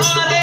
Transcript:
Hare